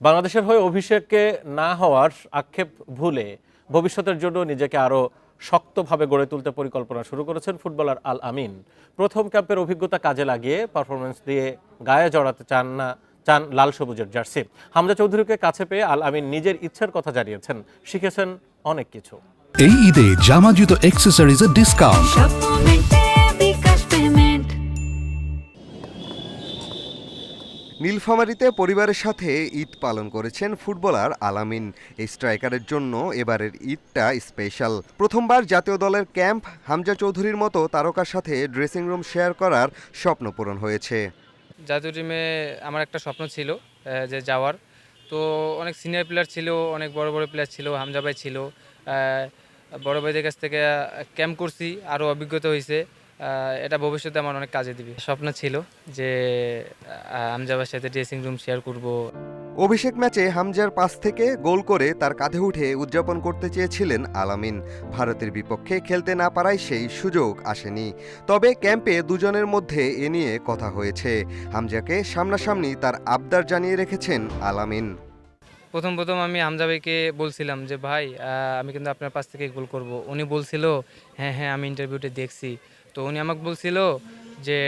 বাংলাদেশের হয়ে অভিষেকে না হওয়ার আক্ষেপ ভুলে ভবিষ্যতের জন্য নিজেকে আরও শক্তভাবে গড়ে তুলতে পরিকল্পনা শুরু করেছেন ফুটবলার আল আমিন। প্রথম ক্যাম্পের অভিজ্ঞতা কাজে লাগিয়ে পারফরমেন্স দিয়ে গায়ে জড়াতে চান না চান লাল সবুজের জার্সি। হামজা চৌধুরীকে কাছে পেয়ে আল আমিন নিজের ইচ্ছার কথা জানিয়েছেন। শিখেছেন অনেক কিছু। এই ঈদে জামা জুতো অ্যাক্সেসরিজের ডিসকাউন্ট নীলফামারীতে পরিবারের সাথে ঈদ পালন করেছেন ফুটবলার আলামিন। এই স্ট্রাইকারের জন্য এবারের ঈদটা স্পেশাল। প্রথমবার জাতীয় দলের ক্যাম্প, হামজা চৌধুরীর মতো তারকার সাথে ড্রেসিং রুম শেয়ার করার স্বপ্ন পূরণ হয়েছে। জাতীয় টিমে আমার একটা স্বপ্ন ছিল যে যাওয়ার। তো অনেক সিনিয়র প্লেয়ার ছিল, অনেক বড় বড় প্লেয়ার ছিল, হামজা ভাই ছিল। বড় ভাইদের কাছ থেকে ক্যাম্প করছি আরও অভিজ্ঞতা হয়েছে। এটা ভবিষ্যতে আমার অনেক কাজে দিবে। স্বপ্ন ছিল যে হামজা সাথে ড্রেসিং রুম শেয়ার করব। অভিষেক ম্যাচে হামজার পাস থেকে গোল করে তার কাঁধে উঠে উদযাপন করতে চেয়েছিলেন আলামিন। ভারতের বিপক্ষে খেলতে না পারায় সেই সুযোগ আসেনি। তবে ক্যাম্পে দুজনের মধ্যে এ নিয়ে কথা হয়েছে। হামজাকে সামনাসামনি তার আবদার জানিয়ে রেখেছেন আলামিন। প্রথম প্রথম আমি হামজা ভাইকে বলছিলাম যে ভাই আমি কিন্তু আপনার পাশ থেকে গোল করব। উনি বলছিল হ্যাঁ হ্যাঁ আমি ইন্টারভিউতে দেখছি। তো উনি আমাকে বলছিল যে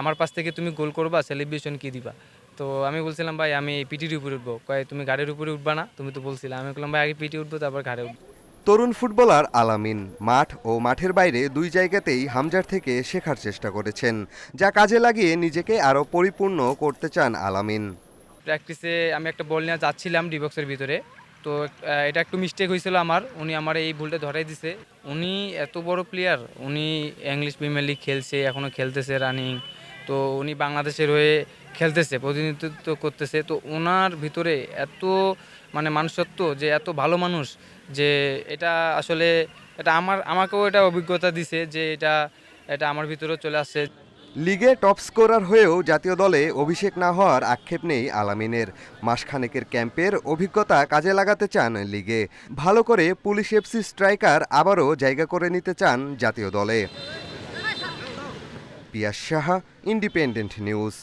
আমার পাশ থেকে তুমি গোল করবা সেলিব্রেশন কি দিবা? তো আমি বলছিলাম ভাই আমি পিটির উপরে উঠবো। কয় তুমি গাড়ির উপরে উঠবা না? তুমি তো বলছিলে। আমি বললাম ভাই আগে পিটি উঠবো তারপর ঘাড়ে উঠবো। তরুণ ফুটবলার আলামিন মাঠ ও মাঠের বাইরে দুই জায়গাতেই হামজার থেকে শেখার চেষ্টা করেছেন যা কাজে লাগিয়ে নিজেকে আরও পরিপূর্ণ করতে চান আলামিন। প্র্যাকটিসে আমি একটা বল নিয়ে যাচ্ছিলাম ডিবক্সের ভিতরে। তো এটা একটু মিস্টেক হয়েছিল আমার। উনি আমার এই ভুলটা ধরাই দিছে। উনি এত বড় প্লেয়ার উনি ইংলিশ প্রিমিয়ার লিগ খেলছে এখনও খেলতেছে রানিং তো, উনি বাংলাদেশের হয়ে খেলতেছে, প্রতিনিধিত্ব করতেছে। তো ওনার ভিতরে এত মানে মানুষত্ব যে এত ভালো মানুষ যে এটা আসলে, এটা আমার, আমাকেও এটা অভিজ্ঞতা দিছে যে এটা এটা আমার ভিতরেও চলে আসছে। লিগে টপ স্কোরার হয়েও জাতীয় দলে অভিষেক না হওয়ার আক্ষেপ নেই আলামিনের। মাসখানেকের ক্যাম্পের অভিজ্ঞতা কাজে লাগাতে চান লিগে। ভালো করে পুলিশ এফসি স্ট্রাইকার আবারও জায়গা করে নিতে চান জাতীয় দলে। Piyas Saha, Independent News.